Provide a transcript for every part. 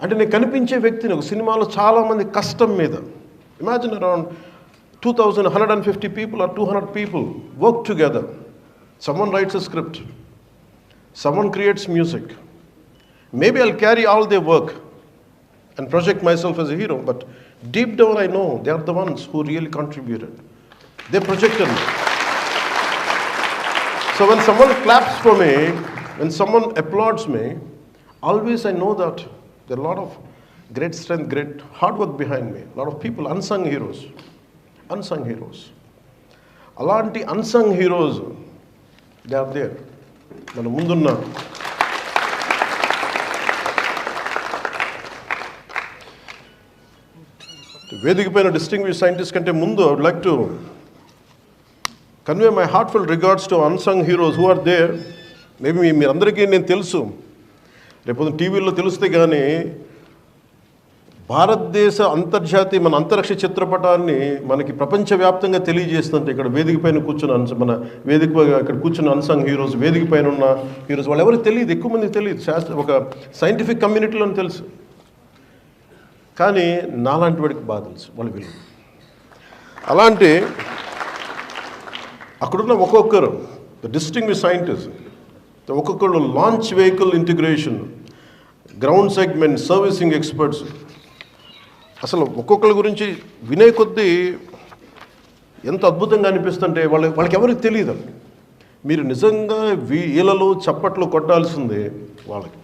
అంటే నేను కనిపించే వ్యక్తిని ఒక సినిమాలో చాలామంది కష్టం మీద imagine around two thousand hundred and fifty people or two hundred people work together someone writes a script someone creates music maybe I'll carry all the work and project myself as a hero, but deep down I know they are the ones who really contributed. They projected me. So when someone claps for me, when someone applauds me, always I know that there are a lot of great strength, great hard work behind me. A lot of people, unsung heroes. Unsung heroes. అలాంటి unsung heroes they are there మన ముందున్న వేదిక distinguish scientist కంటే ముందు I would like to convey my heartful regards to unsung heroes who are there maybe మీరందరికీ నేను తెలుసు రేపు టీవీలో తెలిస్తే కానీ భారతదేశ అంతర్జాతీయ మన అంతరిక్ష చిత్రపటాన్ని మనకి ప్రపంచవ్యాప్తంగా తెలియజేస్తుంటే ఇక్కడ వేదిక పైన కూర్చున్న అంశ మన వేదిక ఇక్కడ కూర్చున్న అన్సంగ్ హీరోస్ వేదిక పైన ఉన్న హీరోస్ వాళ్ళు ఎవరికి తెలియదు ఎక్కువ మందికి తెలియదు. శాస్త్ర ఒక సైంటిఫిక్ కమ్యూనిటీలో తెలుసు. కానీ నాలాంటి వాడికి బాగా తెలుసు వాళ్ళు విలువ. అలాంటి అక్కడున్న ఒక్కొక్కరు ద డిస్టింగ్విష్ సైంటిస్ట్ ఒక్కొక్కళ్ళు launch vehicle integration ground segment servicing experts అసలు ఒక్కొక్కరి గురించి వినే కొద్దీ ఎంత అద్భుతంగా అనిపిస్తుంటే వాళ్ళ వాళ్ళకి ఎవరికి తెలియదు మీరు నిజంగా వీ- వీళ్ళలో చప్పట్లు కొట్టాల్సిందే వాళ్ళకి.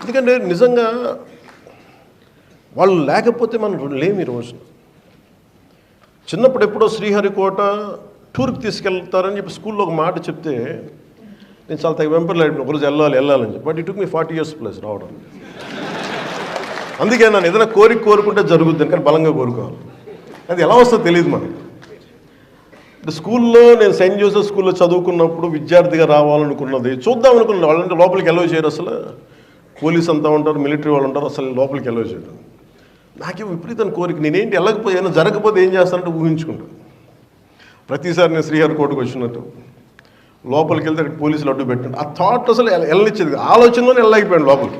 ఎందుకంటే నిజంగా వాళ్ళు లేకపోతే మనం లేము ఈ రోజు చిన్నప్పుడు ఎప్పుడో శ్రీహరికోట టూర్కి తీసుకెళ్తారని చెప్పి స్కూల్లో ఒక మాట చెప్తే నేను చాలా తగ్గ వెంపర్లాడి ఒకరోజు వెళ్ళాలి వెళ్ళాలని చెప్పి. బట్ ఇటుకు మీ ఫార్టీ ఇయర్స్ ప్లస్ రావడం. అందుకే నన్ను ఏదైనా కోరిక కోరుకుంటే జరుగుద్ది కానీ బలంగా కోరుకోవాలి. అది ఎలా వస్తుందో తెలియదు మనకి. అంటే స్కూల్లో నేను సెయింట్ జోసెఫ్ స్కూల్లో చదువుకున్నప్పుడు విద్యార్థిగా రావాలనుకున్నది చూద్దాం అనుకున్నాను వాళ్ళంటే లోపలికి ఎలవ్ చేయరు అసలు. పోలీస్ అంతా ఉంటారు మిలిటరీ వాళ్ళు ఉంటారు అసలు లోపలికి ఎలవ్ చేయరు నాకే విపరీతమైన కోరిక. నేనేంటి వెళ్ళకపోయాను జరగకపోతే ఏం చేస్తానంటే ఊహించుకుంటాను ప్రతిసారి నేను శ్రీహరికోటకు వచ్చినట్టు లోపలికి వెళ్తే అక్కడ పోలీసులు అడ్డు పెట్టండి ఆ థాట్ అసలు వెళ్ళనిచ్చేది కాదు. ఆలోచనలోనే వెళ్ళలేకపోయాను లోపలికి.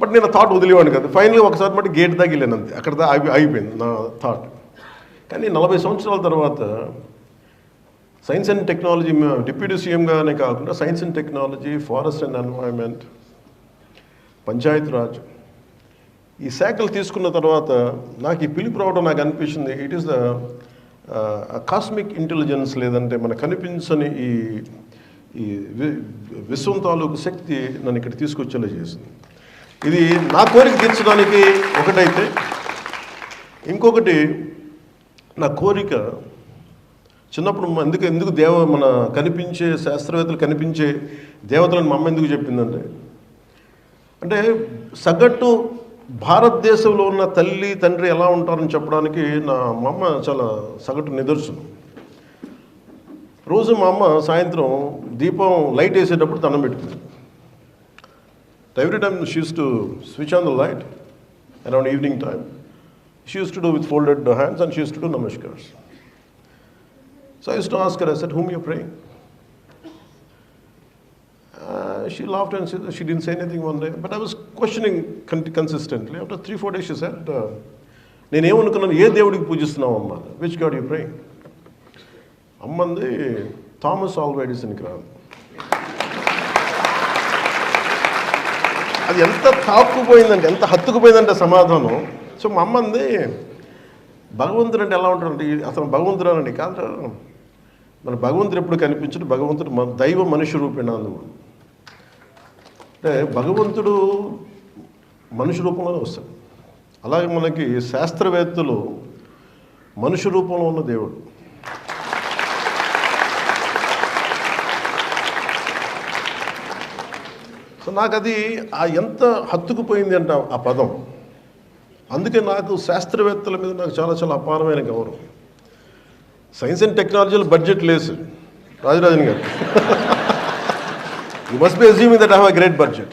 బట్ నేను థాట్ వదిలేవాడిని కదా. ఫైనల్గా ఒకసారి మట్టి గేట్ దాకా వెళ్ళాను అంతే. అక్కడ దా నా థాట్. కానీ నలభై సంవత్సరాల తర్వాత సైన్స్ అండ్ టెక్నాలజీ డిప్యూటీ సీఎంగానే కాకుండా science and technology forest and environment panchayat raj ఈ శాఖలు తీసుకున్న తర్వాత నాకు ఈ పిలుపు రావడం నాకు అనిపించింది. It is the cosmic intelligence లేదంటే మన కనిపించని ఈ ఈ విశ్వం తాలూకు శక్తి నన్ను ఇక్కడ తీసుకొచ్చేలా చేసింది. ఇది నా కోరిక తీర్చడానికి ఒకటైతే ఇంకొకటి నా కోరిక చిన్నప్పుడు ఎందుకు ఎందుకు దేవ మన కనిపించే శాస్త్రవేత్తలు కనిపించే దేవతలను మా అమ్మ ఎందుకు చెప్పిందంటే అంటే సగటు భారతదేశంలో ఉన్న తల్లి తండ్రి ఎలా ఉంటారని చెప్పడానికి నా మా అమ్మ చాలా సగటు నిదర్శనం. రోజు మా అమ్మ సాయంత్రం దీపం లైట్ వేసేటప్పుడు దండం పెట్టుకుంది. Every time she's to switch on the light around evening time she used to do with folded hands and she's to do namaskars so I to ask her I said whom you praying she laughed and she, she didn't say anything one day. But I was questioning con- consistently. After three, four days, she said, uh, నేనేమనుకున్నాను ఏ దేవుడికి పూజిస్తున్నావు అమ్మ? Which god you praying అమ్మంది Thomas ఆల్వైడిసన్కి రాదు అది ఎంత తాక్కుపోయిందంటే ఎంత హత్తుకుపోయిందంటే సమాధానం. సో మా అమ్మంది భగవంతుడు అంటే ఎలా ఉంటాడంటే అతను భగవంతుడు అని కాదు మన భగవంతుడు ఎప్పుడు కనిపించడు? భగవంతుడు మన దైవ మనుష్య రూపేణ అందు అంటే భగవంతుడు మనిషి రూపంలోనే వస్తాడు. అలాగే మనకి శాస్త్రవేత్తలు మనిషి రూపంలో ఉన్న దేవుడు. సో నాకు అది ఆ ఎంత హత్తుకుపోయింది అంట ఆ పదం. అందుకే నాకు శాస్త్రవేత్తల మీద నాకు చాలా చాలా అపారమైన గౌరవం. సైన్స్ అండ్ టెక్నాలజీలో బడ్జెట్ లేదు. రాజరాజన్ గారు. You must be assuming that I have a great budget.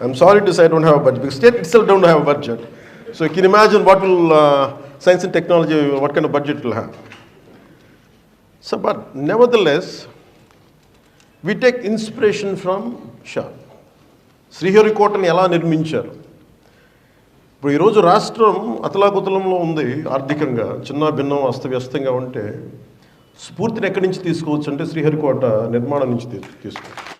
I'm sorry to say I don't have a budget because state itself don't have a budget. So you can imagine what will uh, science and technology, what kind of budget it will have. So, but nevertheless, we take inspiration from Shah. శ్రీహరికోటని ఎలా నిర్మించారు ఇప్పుడు ఈరోజు రాష్ట్రం అతలాకుతలంలో ఉంది ఆర్థికంగా చిన్న భిన్నం అస్తవ్యస్తంగా ఉంటే స్ఫూర్తిని ఎక్కడి నుంచి తీసుకోవచ్చు అంటే శ్రీహరికోట నిర్మాణం నుంచి తీసుకోవచ్చు.